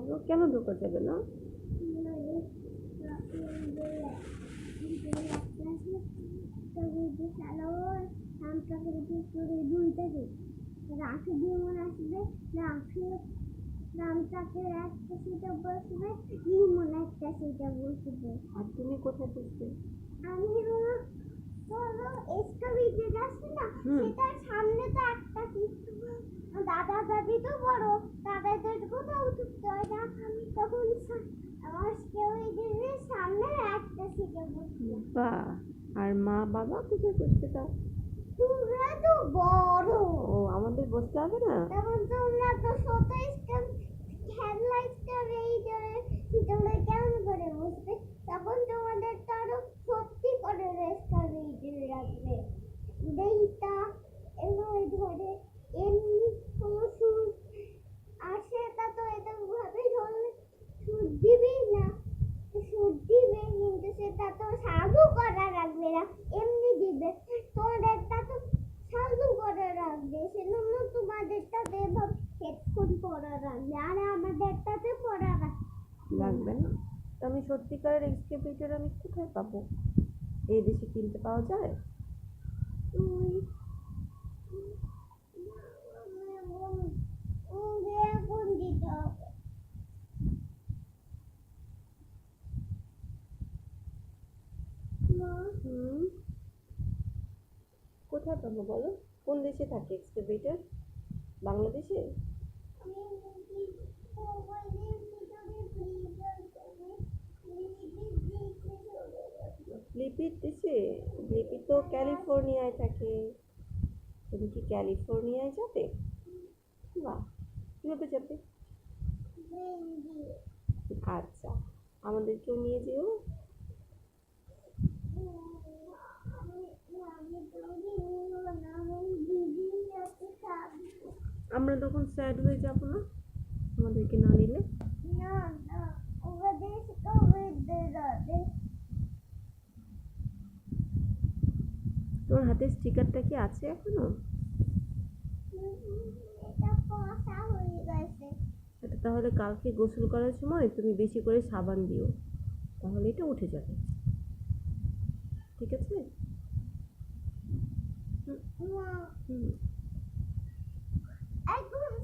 বাবা কেন ঢোকা যাবে না? রাখি দিয়ে মনে আসবে রাখি রামটাকে একটা সিটে বসবে? মনে একটা সিটে বসবে আর তুমি কোথায় বসবে আমি হলো না। সেটার সামনে তো একটা সিট দাদা দাদি তো বড় দাদাদের কোথাও উঠতে হয় না? আমি তখন সা- আমার কেউ এদের সামনে বা আর মা বাবা কোথায় করতে তোমরা তো বড়। ও আমাদের বসতে হবে না? তখন তোমরা তো ছোট স্টেপ খেলনা স্টেপের তোমরা কেমন করে বসবে? তখন তোমাদের তো আরও সত্যি করে রাখবে। দেইটা এভাবে ধরে এমনি কোনো সুর আর সেটা তো এটা ভাবে ধরলে সুর দিবেই না সুর দিবে কিন্তু সেটা তো সাধু করা রাখবে না এমনি দিবে তোমাদেরটা তো সাধু করে রাখবে সেজন্য তোমাদেরটা এভাবে হেডফোন পরা রাখবে আর আমাদেরটাতে পরা লাগবে না। তো আমি সত্যিকারের এক্সকেভেটর আমি কোথায় পাবো? এই দেশে কিনতে পাওয়া যায়? কোথায় পাবো বলো? কোন দেশে থাকে এক্সকেভেটর বাংলাদেশে? লিপির দেশে? লিপি তো ক্যালিফোর্নিয়ায় থাকে। তুমি কি ক্যালিফোর্নিয়ায় যাবে? বাহ, কীভাবে যাবে? আচ্ছা আমাদেরকেও নিয়ে যেও আমি আমি তোকে নিব না আমি দিদির সাথে থাকব আমরা তখন স্যাড হয়ে যাব না? আমাদেরকে না নিলে? তোমার হাতে স্টিকারটা কি আছে এখনও? এটা এটা তাহলে কালকে গোসল করার সময় তুমি বেশি করে সাবান দিও। তাহলে এটা উঠে যাবে। ঠিক আছে? হুম। I grew